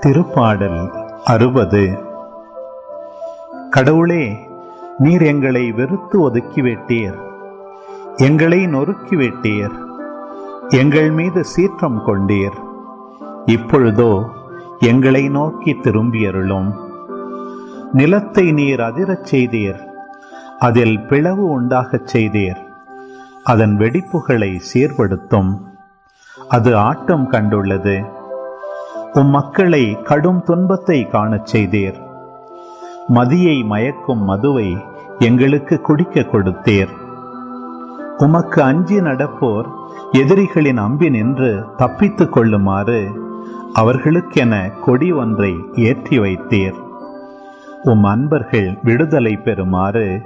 திருப்பாடல் அறுபது. கடவுளே நீர் எங்களை வெறுத்து ஒதுக்கிவிட்டீர். எங்களை நொறுக்கிவிட்டீர். எங்கள் மீது சீற்றம் கொண்டீர். இப்பொழுதோ எங்களை நோக்கி திரும்பியருளும். நிலத்தை நீர் அதிரச் செய்தீர். அதில் பிளவு உண்டாகச் செய்தீர். அதன் வெடிப்புகளை சீர்படுத்தும். அது ஆட்டம் கண்டுள்ளது. உம் மக்களை கடும் துன்பத்தை காணச் செய்தீர். மதியை மயக்கும் மதுவை எங்களுக்கு குடிக்க கொடுத்தீர். உமக்கு அஞ்சி நடப்போர் எதிரிகளின் அம்பினின்று தப்பித்துக் கொள்ளுமாறு அவர்களுக்கென கொடி ஒன்றை ஏற்றி வைத்தீர். உம் அன்பர்கள் விடுதலை பெறுமாறு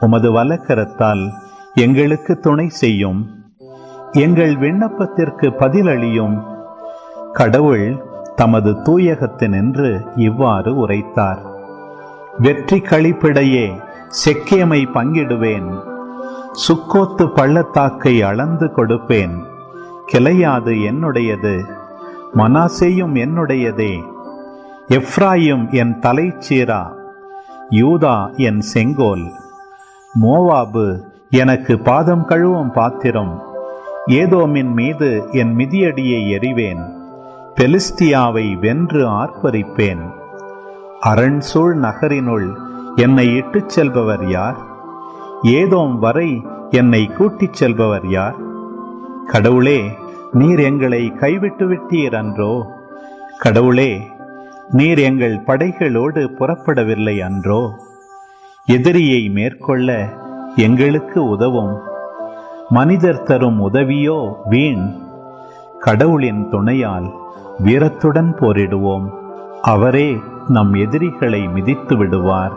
உமது வலக்கரத்தால் எங்களுக்கு துணை செய்யும். எங்கள் விண்ணப்பத்திற்கு பதிலளியும். கடவுள் தமது தூயகத்தினின்று இவ்வாறு உரைத்தார். வெற்றி கழிப்பிடையே செக்கியமை பங்கிடுவேன். சுக்கோத்து பள்ளத்தாக்கை அளந்து கொடுப்பேன். கிளையாது என்னுடையது. மனாசேயும் என்னுடையதே. எஃப்ராயும் என் தலைச்சீரா. யூதா என் செங்கோல். மோவாபு எனக்கு பாதம் கழுவும் பாத்திரம். ஏதோமின் மீது என் மிதியடியை எறிவேன். பெலிஸ்தியாவை வென்று ஆர்ப்பரிப்பேன். அரண்சூழ் நகரினுள் என்னை இட்டுச் செல்பவர் யார்? ஏதோம் வரை என்னை கூட்டிச் செல்பவர் யார்? கடவுளே நீர் எங்களை கைவிட்டு விட்டீர் அன்றோ? கடவுளே நீர் எங்கள் படைகளோடு புறப்படவில்லை அன்றோ? எதிரியை மேற்கொள்ள எங்களுக்கு உதவும். மனிதர் தரும் உதவியோ வீண்? கடவுளின் துணையால் வீரத்துடன் போரிடுவோம். அவரே நம் எதிரிகளை மிதித்து விடுவார்.